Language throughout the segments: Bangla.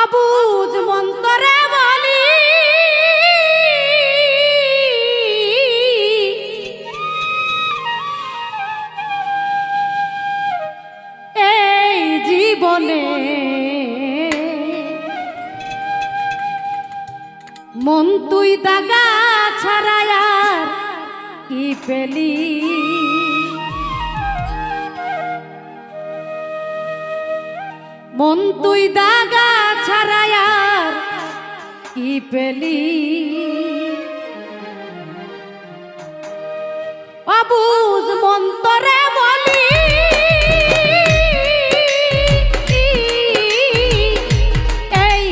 অবুজ মন্তরে বলি, এই জীবনে মন তুই দাগা ছাড়ায় আর কি পেলি? মন তুই দাগা ছাড়ায় আর কি পেলি? অবুজ মন্তরে বলি এই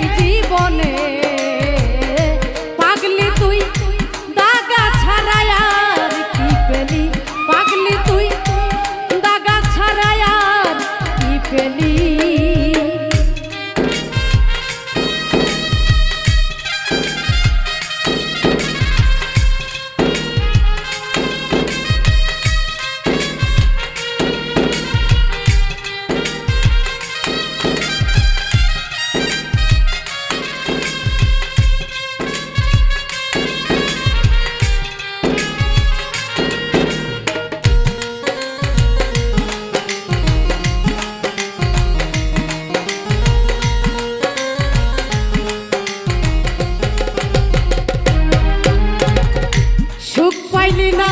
না,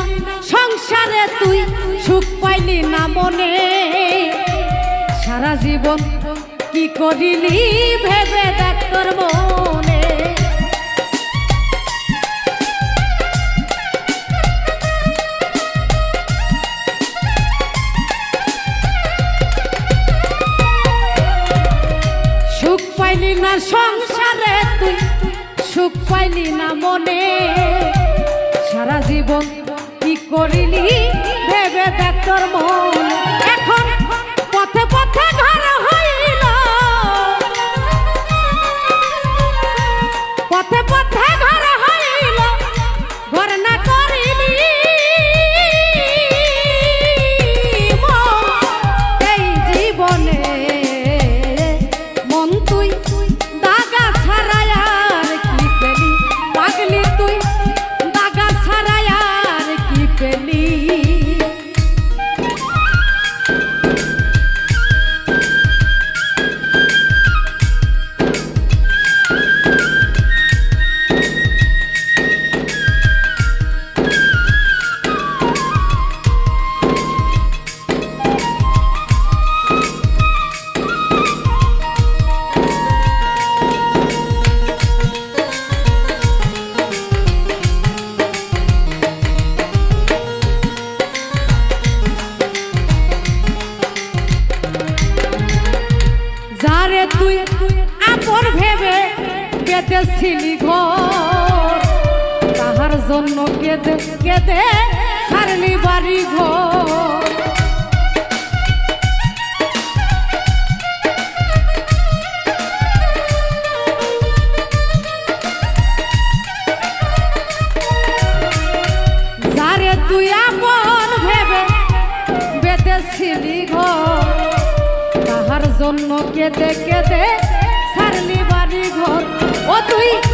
সংসারে তুই সুখ পাইলি না মনে। সারা জীবন কি করিলি ভেবে দেখ তোর মনে। সুখ না, সংসারে তুই সুখ পাইলি না মনে। সারা জীবন করিলি ভেবে দেখ তোর কেঁদেছিলি ঘর তাহার জন্য কেঁদে কেঁদে ছাড়লি বাড়ি ঘর। তুই আপন কেঁদে কেঁদে তুই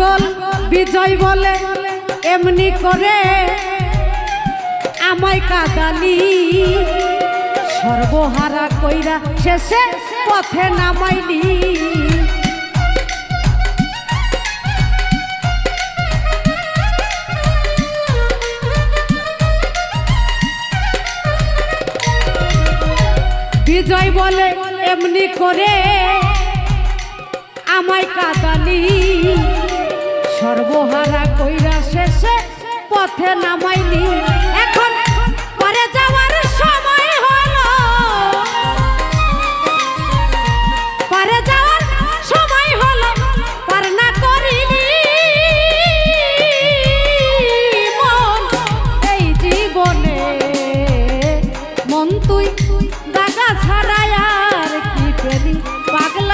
পাগল, বিজয় বলে এমনি করে। আমায় কাদালি, সর্বহারা কইরা শেষে পথে নামাইলি। বিজয় বলে এমনি করে, আমায় কাদালি। সর্বহারা কইরা শেষে পথে নামাইলি। এখন পরে যাওয়ার সময় হলো। পরে যাওয়ার সময় হলো, পার না করিলি। মন, এই জীবনে মন তুই দাগা ছাড়াই আর কি পেলি পাগলা